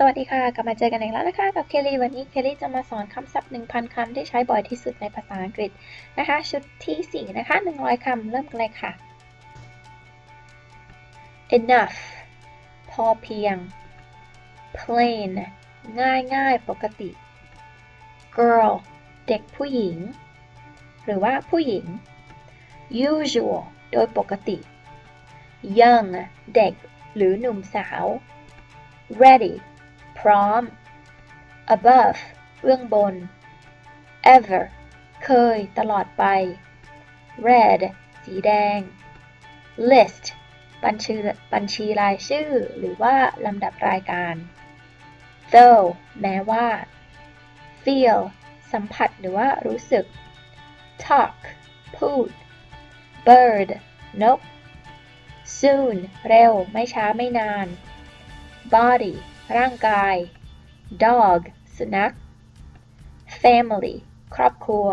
สวัสดีค่ะ กลับมาเจอกันอีกแล้วนะคะ กับเคลลี่วันนี้เคลลี่จะมาสอนคำศัพท์ 1,000 คำที่ใช้บ่อยที่สุดในภาษาอังกฤษนะคะ ชุดที่ 4 นะคะ 100 คำเริ่มกันเลยค่ะ enough พอเพียง plain ง่ายง่ายปกติ girl เด็กผู้หญิง หรือว่าผู้หญิง usual โดยปกติ young เด็กหรือหนุ่มสาว ready พร้อม above เบื้องบน ever เคย ตลอดไป red สีแดง list บัญชีบัญชีรายชื่อ หรือว่าลำดับรายการ though แม้ว่า feel สัมผัสหรือว่ารู้สึก talk พูด bird นก soon เร็ว ไม่ช้าไม่นาน body ร่างกาย dog สุนัข family ครอบครัว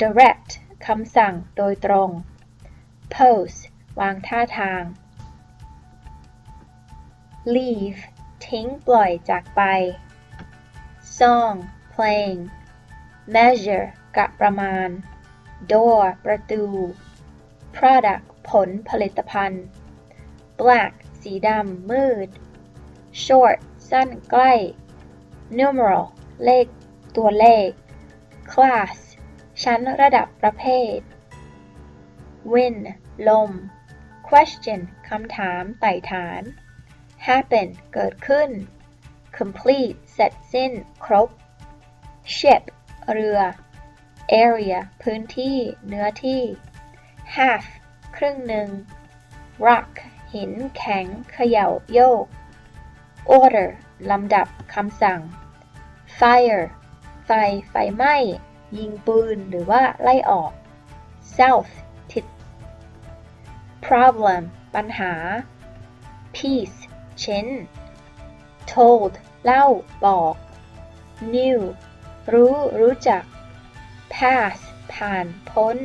direct คำสั่งโดยตรง pose วางท่าทาง leave ทิ้งปล่อยจากไป song เพลง measure กะประมาณ door ประตู product ผลผลิตภัณฑ์ black สีดำมืด short สั้นใกล้ numeral เลขตัวเลข class ชั้นระดับประเภท wind ลม question คำถามไต่ถาม happen เกิดขึ้น complete เสร็จสิ้น ครบ ship เรือ area พื้นที่ เนื้อที่ half ครึ่งหนึ่ง rock หินแข็งเขย่าโยก order ลำดับคำสั่ง fire ไฟ ไฟไหม้ ยิงปืน หรือว่าไล่ออก south ทิศ problem ปัญหา piece ชิ้น told เล่า บอก new รู้ รู้จัก pass ผ่าน พ้น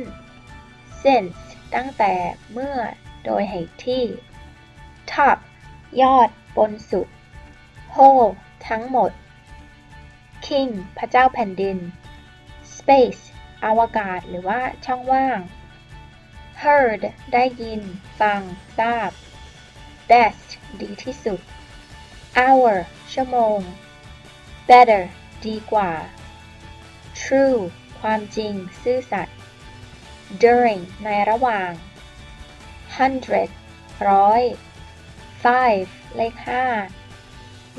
since ตั้งแต่ เมื่อ โดยเหตุที่ top ยอด บนสุด whole ทั้งหมด king พระเจ้าแผ่นดิน space อวกาศหรือว่าช่องว่าง heard ได้ยิน ฟัง ทราบ best ดีที่สุด hour ชั่วโมง better ดีกว่า true ความจริง ซื่อสัตย์ during ในระหว่าง hundred ร้อย five เลขห้า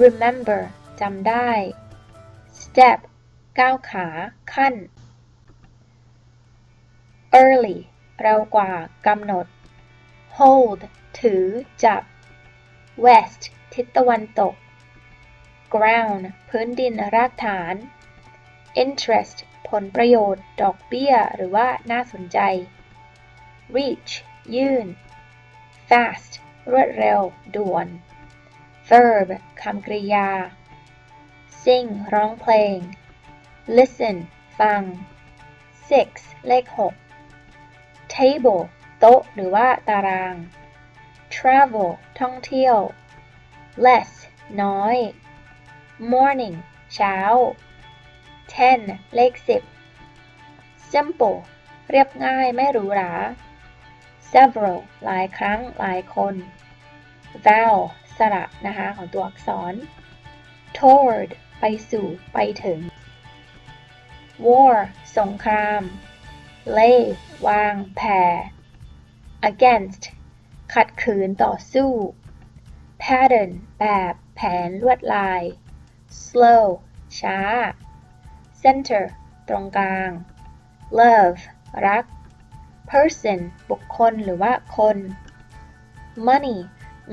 remember จำได้ step ก้าวขา ขั้น early เร็วกว่ากำหนด hold ถือ จับ west ทิศตะวันตก ground พื้นดินรากฐาน interest ผลประโยชน์ ดอกเบี้ย หรือว่าน่าสนใจ reach ยื่น fast รวดเร็ว ด่วน verb คำกริยา sing ร้องเพลง listen ฟัง six เลขหก table โต๊ะ หรือว่าตาราง travel ท่องเที่ยว less น้อย morning เช้า ten เลขสิบ simple เรียบง่ายไม่หรูหรา several หลายครั้งหลายคน vowel สระนะคะของตัวอักษร toward ไปสู่ไปถึง war สงคราม lay วางแผ่ against ขัดขืนต่อสู้ pattern แบบแผนลวดลาย slow ช้า center ตรงกลาง love รัก person บุคคลหรือว่าคน money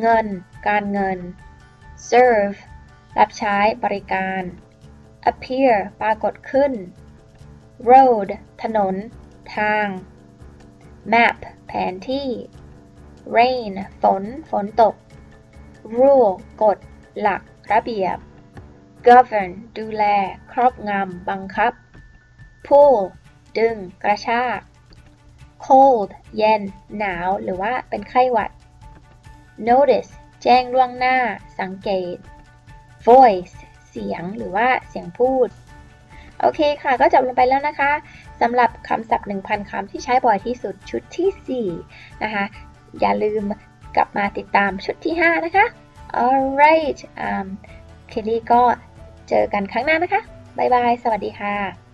เงิน การเงิน serve รับใช้บริการ appear ปรากฏขึ้น road ถนน ทาง map แผนที่ rain ฝน ฝนตก rule กฎ หลัก ระเบียบ govern ดูแล ครอบงำ บังคับ pull ดึง กระชาก cold เย็น หนาว หรือว่าเป็นไข้หวัด notice แจ้งล่วงหน้า สังเกต voice เสียงหรือว่าเสียงพูด โอเคค่ะ ก็จบลงไปแล้วนะคะสำหรับคำศัพท์ 1,000 คำที่ใช้บ่อยที่สุดชุดทีสี่4 นะคะ อย่าลืมกลับมาติดตามชุดที่ 5 นะคะ alright เคลลี่ก็เจอกันครั้งหน้านะคะ บ๊ายบาย สวัสดีค่ะ